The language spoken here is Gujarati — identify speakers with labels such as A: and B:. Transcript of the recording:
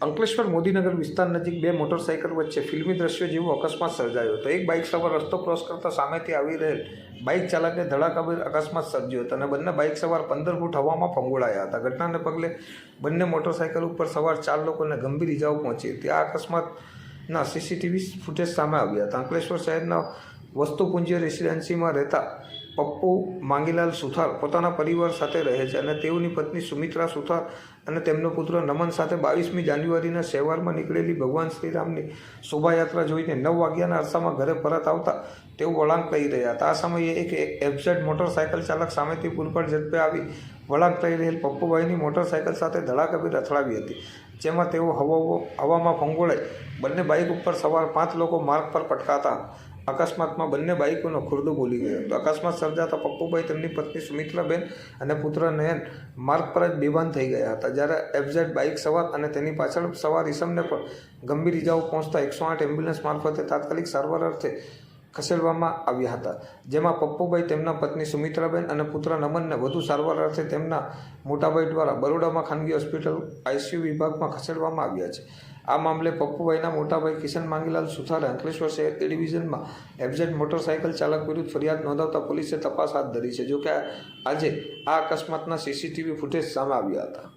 A: અંકલેશ્વર મોદીનગર વિસ્તાર નજીક બે મોટરસાઇકલ વચ્ચે ફિલ્મી દ્રશ્યો જેવો અકસ્માત સર્જાયો હતો. એક બાઇક સવાર રસ્તો ક્રોસ કરતા સામેથી આવી રહેલ બાઇક ચાલકે ધડાકાભેર અકસ્માત સર્જ્યો હતો અને બંને બાઇક સવાર પંદર ફૂટ હવામાં ફંગોળાયા હતા. ઘટનાને પગલે બંને મોટરસાઇકલ ઉપર સવાર ચાર લોકોને ગંભીર ઇજાઓ પહોંચી હતી. આ અકસ્માતના સીસીટીવી ફૂટેજ સામે આવ્યા હતા. અંકલેશ્વર શહેરના વસ્તુપુંજી રેસિડેન્સીમાં રહેતા પપ્પુ માંગીલાલ સુથાર પોતાના પરિવાર સાથે રહે છે અને તેઓની પત્ની સુમિત્રા સુથાર અને તેમનો પુત્ર નમન સાથે બાવીસમી જાન્યુઆરીના શહેવારમાં નીકળેલી ભગવાન શ્રીરામની શોભાયાત્રા જોઈને નવ વાગ્યાના અરસામાં ઘરે પરત આવતા તેઓ વળાંક લઈ રહ્યા હતા. આ સમયે એક એફઝેડ મોટરસાયકલ ચાલક સામેથી પૂરપર ઝડપે આવી વળાંક લઈ રહેલ પપ્પુભાઈની મોટરસાયકલ સાથે ધડાકાભેર અથડાવી હતી, જેમાં તેઓ હવા હવામાં ફંગોળાઈ બંને બાઇક ઉપર સવાર પાંચ લોકો માર્ગ પર પટકાતા અકસ્માતમાં બંને બાઇકોનો ખુરદો બોલી ગયો. હતો અકસ્માત સર્જાતા પપ્પુભાઈ તેમની પત્ની સુમિત્રાબેન અને પુત્ર નયન માર્ગ પર જ બેભાન થઈ ગયા હતા. જ્યારે એફઝેડ બાઇક સવાર અને તેની પાછળ સવાર ઈસમને પણ ગંભીર ઇજાઓ પહોંચતા એકસો આઠ એમ્બ્યુલન્સ મારફતે તાત્કાલિક સારવાર અર્થે ખસેડવામાં આવ્યા હતા. જેમાં પપ્પુભાઈ તેમના પત્ની સુમિત્રાબેન અને પુત્ર નમનને વધુ સારવાર અર્થે તેમના મોટાભાઈ દ્વારા બરોડામાં ખાનગી હોસ્પિટલ આઈસીયુ વિભાગમાં ખસેડવામાં આવ્યા છે. આ મામલે પપ્પુભાઈના મોટાભાઈ કિશન માંગીલાલ સુથારે અંકલેશ્વર શહેર એ ડિવિઝનમાં એફઝેડ મોટરસાયકલ ચાલક વિરુદ્ધ ફરિયાદ નોંધાવતા પોલીસે તપાસ હાથ ધરી છે. જોકે આજે આ અકસ્માતના સીસીટીવી ફૂટેજ સામે આવ્યા હતા.